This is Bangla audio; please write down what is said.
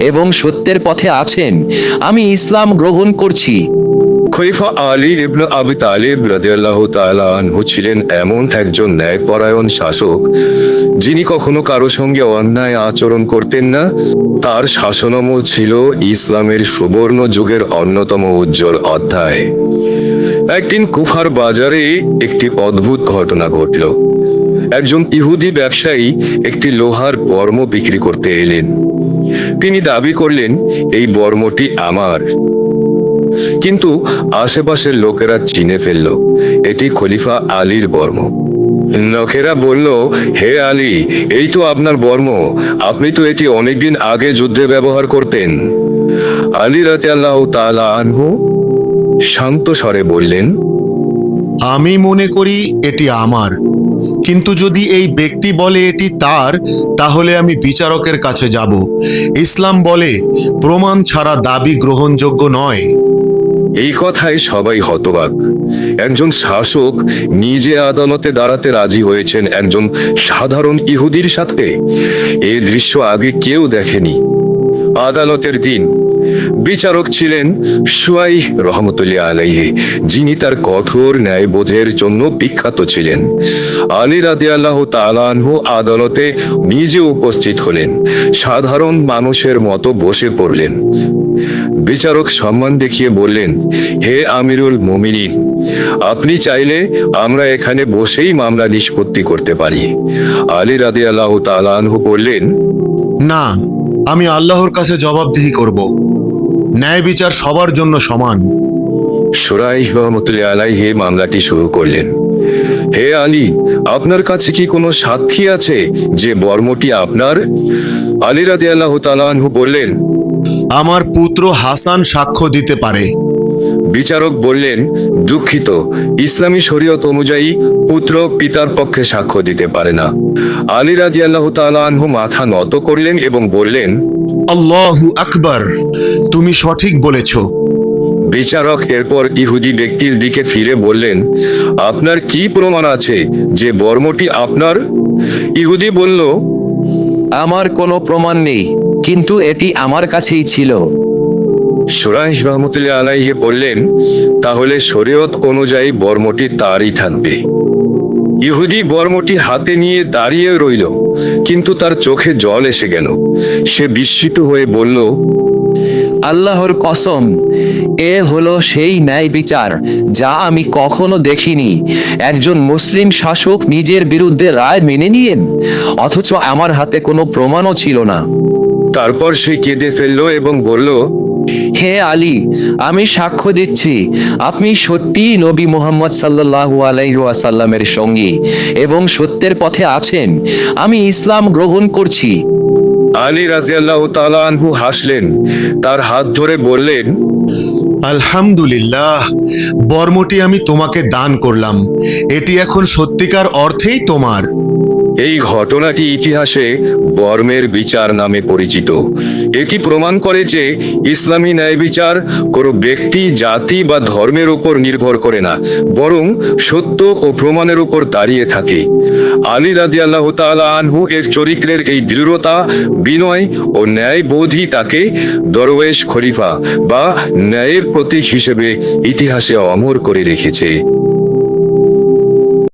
এবং সত্যের পথে আছেন। আমি ইসলাম গ্রহণ করছি। খলিফা আলী ইবনে আবি তালিব রাদিয়াল্লাহু তাআলা আনহু ছিলেন এমন একজন ন্যায়পরায়ণ শাসক, যিনি কখনো কারও সঙ্গে অন্যায় আচরণ করতেন না। তার শাসনামল ছিল ইসলামের সুবর্ণ যুগের অন্যতম উজ্জ্বল অধ্যায়। একদিন কুফার বাজারে একটি অদ্ভুত ঘটনা ঘটল। একজন ইহুদি ব্যবসায়ী একটি লোহার বর্ম বিক্রি করতে এলেন। তিনি দাবি করলেন, এই বর্মটি আমার। কিন্তু আশেপাশের লোকেরা চিনে ফেলল, এটি খলিফা আলীর বর্ম। লোকেরা বলল, হে আলী, এই তো আপনার বর্ম। আপনি তো এটি অনেকদিন আগে যুদ্ধে ব্যবহার করতেন। আলী রাতে আল্লাহ আনহু শান্ত স্বরে বললেন, আমি মনে করি এটি আমার। কিন্তু যদি এই ব্যক্তি বলে এটি তার, তাহলে আমি বিচারকের কাছে যাব। ইসলাম বলে, প্রমাণ ছাড়া দাবি গ্রহণযোগ্য নয়। এই কথায় সবাই হতবাক। একজন শাসক নিজে আদালতে দাঁড়াতে রাজি হয়েছেন একজন সাধারণ ইহুদির সাথে। এই দৃশ্য আগে কেউ দেখেনি। আদালতের দিন। বিচারক ছিলেন সুয়াই রহমতুল্লাহ আলাইহি, যিনি তার কঠোর ন্যায়বোধের জন্য বিখ্যাত ছিলেন। আলী রাদি আল্লাহ তালানহু আদালতে নিজে উপস্থিত হলেন, সাধারণ মানুষের মতো বসে পড়লেন। বিচারক সম্মান দেখিয়ে বললেন, হে আমিরুল মুমিনিন, আপনি চাইলে আমরা এখানে বসেই মামলা নিষ্পত্তি করতে পারি। আলী রাদি আল্লাহ তালানহু বললেন, না আমি আল্লাহর কাছে জবাবদিহি করব। ন্যায় বিচার সবার জন্য সমান। সুরাই রহমতুল্লাহ আলাইহি মামলাটি শুরু করলেন। হে আলী আপনার কাছে কি কোনো সাক্ষী আছে যে বর্মটি আপনার? আলী রাদি আল্লাহ বললেন আমার পুত্র হাসান সাক্ষ্য দিতে পারে। বিচারক বললেন দুঃখিত। ইসলামী শরীয়ত অনুযায়ী পুত্র পিতার পক্ষে সাক্ষ্য দিতে পারে না। আলী রাজি আল্লাহ আনহু মাথা নত করলেন এবং বললেন আল্লাহু আকবার তুমি সঠিক বলেছ। বিচারক এরপর ইহুদি ব্যক্তির দিকে ফিরে বললেন আপনার কি প্রমাণ আছে যে বর্মটি আপনার? ইহুদি বলল আমার কোনো প্রমাণ নেই কিন্তু এটি আমার কাছেই ছিল। সুরাইশ রহমতুল্লাহ আলাইহে বললেন তাহলে শরীয়ত অনুযায়ী বর্মটি তারই থাকবে। ইহুদি বর্মটি হাতে নিয়ে দাঁড়িয়ে রইল কিন্তু তার চোখে জল এসে গেল। সে বিস্মিত হয়ে বলল আল্লাহর কসম এ হলো সেই ন্যায় বিচার যা আমি কখনো দেখিনি। একজন মুসলিম শাসক নিজের বিরুদ্ধে রায় মেনে নিয়েন অথচ আমার হাতে কোনো প্রমাণও ছিল না। তারপর সে কেঁদে ফেলল এবং বলল হে আলী আমি সাক্ষ্য দিচ্ছি আপনি সত্যিই নবী মোহাম্মদ সাল্লাল্লাহু আলাইহি ওয়াসাল্লামের সঙ্গী এবং সত্যের পথে আছেন। আমি ইসলাম গ্রহণ করছি। আলী রাজিয়াল্লাহ তাআলা আনহু হাসলেন তার হাত ধরে বললেন আলহামদুলিল্লাহ বর্মটি আমি তোমাকে দান করলাম। এটি এখন সত্যিকার অর্থেই তোমার। এই ঘটনাটি ইতিহাসে বর্মের বিচার নামে পরিচিত। এটি প্রমাণ করে যে ইসলামী ন্যায় বিচার কোনো ব্যক্তি, জাতি বা ধর্মের উপর নির্ভর করে না, বরং সত্য ও প্রমাণের উপর দাঁড়িয়ে থাকে। আলী রাদি আল্লাহ আনহু এর চরিত্রের এই দৃঢ়তা, বিনয় ও ন্যায়বোধই তাকে দরওয়েশ খলিফা বা ন্যায়ের প্রতীক হিসেবে ইতিহাসে অমর করে রেখেছে।